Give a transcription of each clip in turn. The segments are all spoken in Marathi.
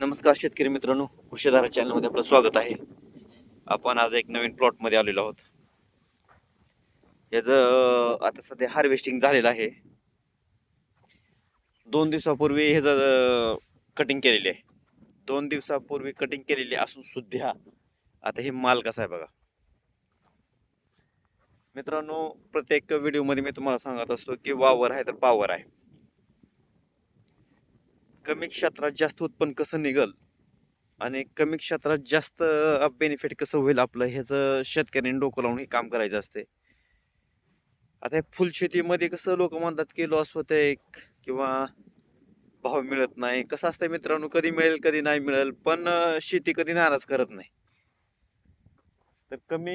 नमस्कार शेतकरी मित्रांनो कृषीधारा चॅनलमध्ये आपलं स्वागत आहे. आपण आज एक नवीन प्लॉटमध्ये आलेलो आहोत. ह्याचं आता सध्या हार्वेस्टिंग झालेलं आहे. दोन दिवसापूर्वी ह्याचं कटिंग केलेली आहे. दोन दिवसापूर्वी कटिंग केलेली असून सुद्धा आता हे माल कसा आहे बघा. मित्रांनो प्रत्येक व्हिडिओमध्ये मी तुम्हाला सांगत असतो की वावर आहे तर पावर आहे. कमी क्षेत्रात जास्त उत्पन्न कसं निघल आणि कमी क्षेत्रात जास्त बेनिफिट कसं होईल आपलं ह्याचं शेतकऱ्यांनी डोकं लावून हे काम करायचं असते आता फुल फुलशेतीमध्ये कसं लोक म्हणतात की लॉस होते किंवा भाव मिळत नाही. कसं असतं मित्रांनो कधी मिळेल कधी नाही मिळेल पण शेती कधी नाराज करत नाही. तर कमी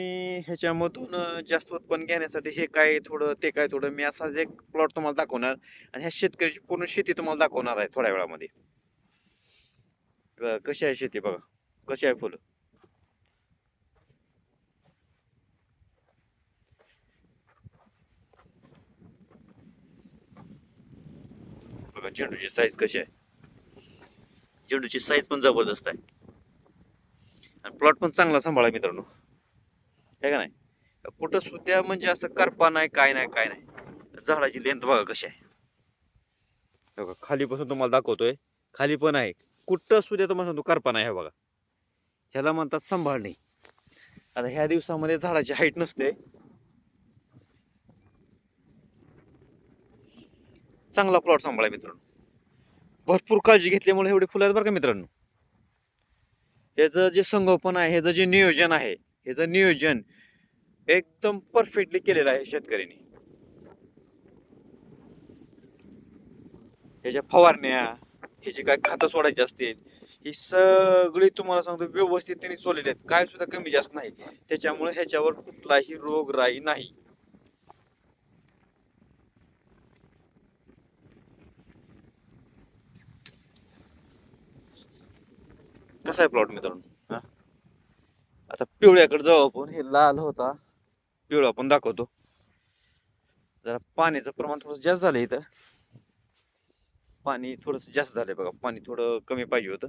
ह्याच्यामधून जास्त उत्पन्न घेण्यासाठी हे काय थोडं ते काय थोडं मी असाच एक प्लॉट तुम्हाला दाखवणार आणि ह्या शेतकऱ्याची पूर्ण शेती तुम्हाला दाखवणार आहे थोड्या वेळामध्ये. कशी आहे शेती बघा कशी आहे फुलं? बघा झेंडूची साईज कशी आहे? झेंडूची साईज पण जबरदस्त आहे. आणि प्लॉट पण चांगला सांभाळा मित्रांनो. हे का नाही? कुठं सुद्धा म्हणजे असं करपा नाही काय नाही काय नाही. झाडाची लेंथ बघा कशी आहे. बघा खालीपासून तुम्हाला दाखवतोय. खाली पण आहे. कुठं सुद्धा तुम्हाला सांगतो करपा नाही हे बघा. ह्याला म्हणतात सांभाळणे. आता ह्या दिवसामध्ये झाडाची हाईट नसते. चांगला प्लॉट सांभाळा मित्रांनो. भरपूर काळजी घेतल्यामुळे एवढे फुलं आहेत बरं का मित्रांनो. ह्याचं जे संगोपन आहे ह्याचं जे नियोजन आहे ह्याचं नियोजन एकदम परफेक्टली केलेलं आहे शेतकऱ्यांनी. ह्याच्या फवारण्या ह्याची काय खातं सोडायची असतील ही सगळी तुम्हाला सांगतो व्यवस्थित त्यांनी सोडलेली आहेत. काय सुद्धा कमी जास्त नाही. त्याच्यामुळे ह्याच्यावर कुठलाही रोगराई नाही. कसा आहे प्लॉट मित्रांनो? पिवळ्याकडे जाऊ आपण. हे लाल होता. पिवळा पण दाखवतो. जरा पाण्याचं प्रमाण थोडं जास्त झालं इथं. पाणी थोडस जास्त झालंय बघा. पाणी थोडं कमी पाहिजे होतं.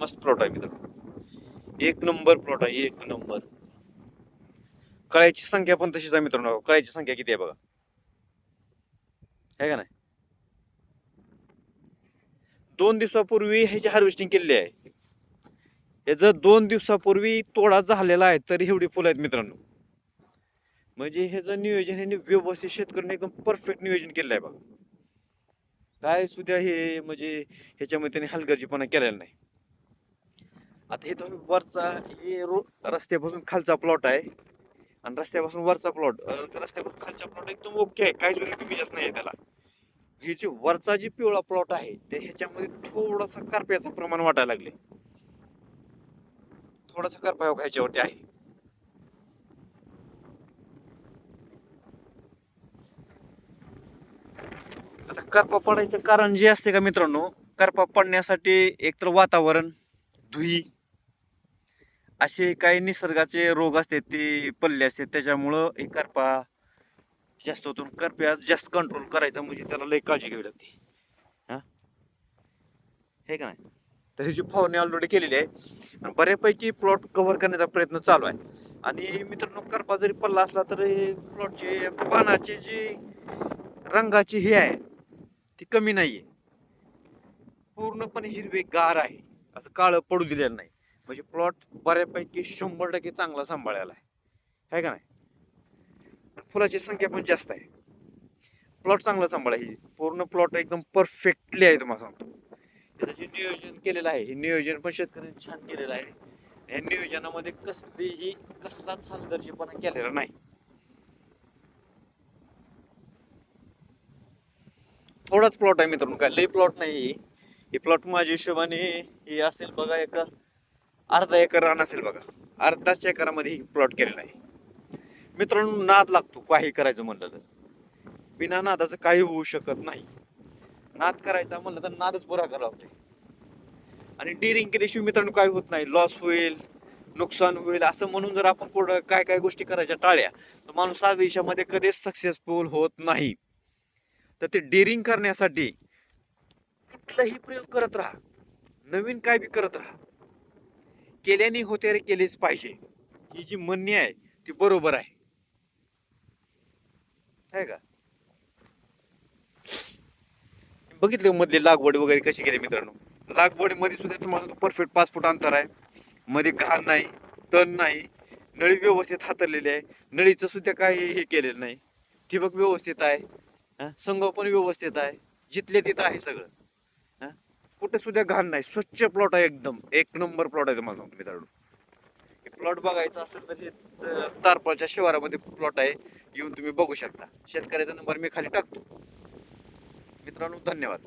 मस्त प्लॉट आहे मित्रांनो. एक नंबर प्लॉट आहे. एक नंबर कळ्याची संख्या पण तशीच आहे मित्रांनो. कळ्याची संख्या किती आहे बघा? आहे का नाही? दोन दिवसापूर्वी ह्याची हार्वेस्टिंग केलेली आहे. याचं दोन दिवसापूर्वी तोडा झालेला आहे तरी एवढी फुलं आहेत मित्रांनो. म्हणजे ह्याचं नियोजन हे व्यवस्थित शेतकऱ्यांनी एकदम परफेक्ट नियोजन केलेलं आहे बघा. काय सुद्धा हे म्हणजे ह्याच्यामध्ये त्यांनी हलगर्जीपणा केलेला नाही. आता हे तुम्ही वरचा हे रो रस्त्यापासून खालचा प्लॉट आहे. आणि रस्त्यापासून वरचा प्लॉट रस्त्यापासून खालचा प्लॉट एकदम ओके आहे. काय सुद्धा कमी जास्त नाही त्याला. हे जे वरचा जे पिवळा प्लॉट आहे ते ह्याच्यामध्ये थोडासा करप्याचं प्रमाण वाटायला लागले थोडासा करपा ह्या ह्याच्यावरती आहे. आता करपा पडायचं कारण जे असते का मित्रांनो करपा पडण्यासाठी एकतर वातावरण धुई असे काही निसर्गाचे रोग असतात ते पल्ले असतात. त्याच्यामुळं हे करपा जास्त होतून करप्या जास्त कंट्रोल करायचा म्हणजे त्याला लई काळजी घ्यावी लागते. हा? हे का नाही? तर ह्याची फवारणी ऑलरेडी केलेली आहे आणि बऱ्यापैकी प्लॉट कव्हर करण्याचा प्रयत्न चालू आहे. आणि मित्रांनो करपा जरी पल्ला असला तरी प्लॉटचे पानाची जी रंगाची हे आहे ती कमी नाही आहे पूर्णपणे हिरवे गार आहे. असं काळं पडू दिलेलं नाही. म्हणजे प्लॉट बऱ्यापैकी शंभर टक्के चांगला सांभाळायला आहे. है का नाही? फुलाची संख्या पण जास्त आहे. प्लॉट चांगला सांभाळा ही. पूर्ण प्लॉट एकदम परफेक्टली आहे तुम्हाला सांगतो. त्याचं जे नियोजन केलेलं आहे हे नियोजन पण शेतकऱ्यांनी छान केलेलं आहे. या नियोजनामध्ये कसलीही कसलाच हलगर्जीपणा केलेला नाही. थोडाच प्लॉट आहे मित्रांनो काय लई प्लॉट नाही ही. प्लॉट माझ्या हिशोबाने हे असेल बघा एका अर्धा एकर रान असेल बघा. अर्धाच एकरामध्ये प्लॉट केलेला आहे. मित्रांनो नाद लागतो. काही करायचं म्हणलं तर. बिना नादाचं काही होऊ शकत नाही. नाद करायचा म्हणलं तर नादच पुरा करावा लागतोय. आणि डिरिंग केल्याशिवाय मित्रांनो काय होत नाही. लॉस होईल नुकसान होईल असं म्हणून जर आपण पुढं काय काय गोष्टी करायच्या टाळ्या तर माणूस आयुष्यामध्ये कधीच सक्सेसफुल होत नाही. तर ते डेअरिंग करण्यासाठी कुठलाही प्रयोग करत राहा. नवीन काय बी करत राहा. केल्याने होते रे केलेच पाहिजे. ही जी म्हणणी आहे ती बरोबर आहे. का? बघितलं मधली लागवड वगैरे कशी केली मित्रांनो? लागवडीमध्ये सुद्धा तुम्हाला परफेक्ट पाच फूट अंतर आहे. मध्ये घाण नाही तण नाही नळी व्यवस्थित हातरलेली आहे. नळीचं सुद्धा काही हे केलेलं नाही. ठिबक व्यवस्थित आहे. संगोपन व्यवस्थित आहे. जिथले तिथं आहे सगळं. कुठे सुद्धा घाण नाही. स्वच्छ प्लॉट आहे एकदम. एक नंबर प्लॉट आहे माझा मित्रांनो. प्लॉट बघायचा असेल तर हे तारपाच्या शिवारामध्ये प्लॉट आहे. येऊन तुम्ही बघू शकता. शेतकऱ्याचा नंबर मी खाली टाकतो. मित्रांनो धन्यवाद.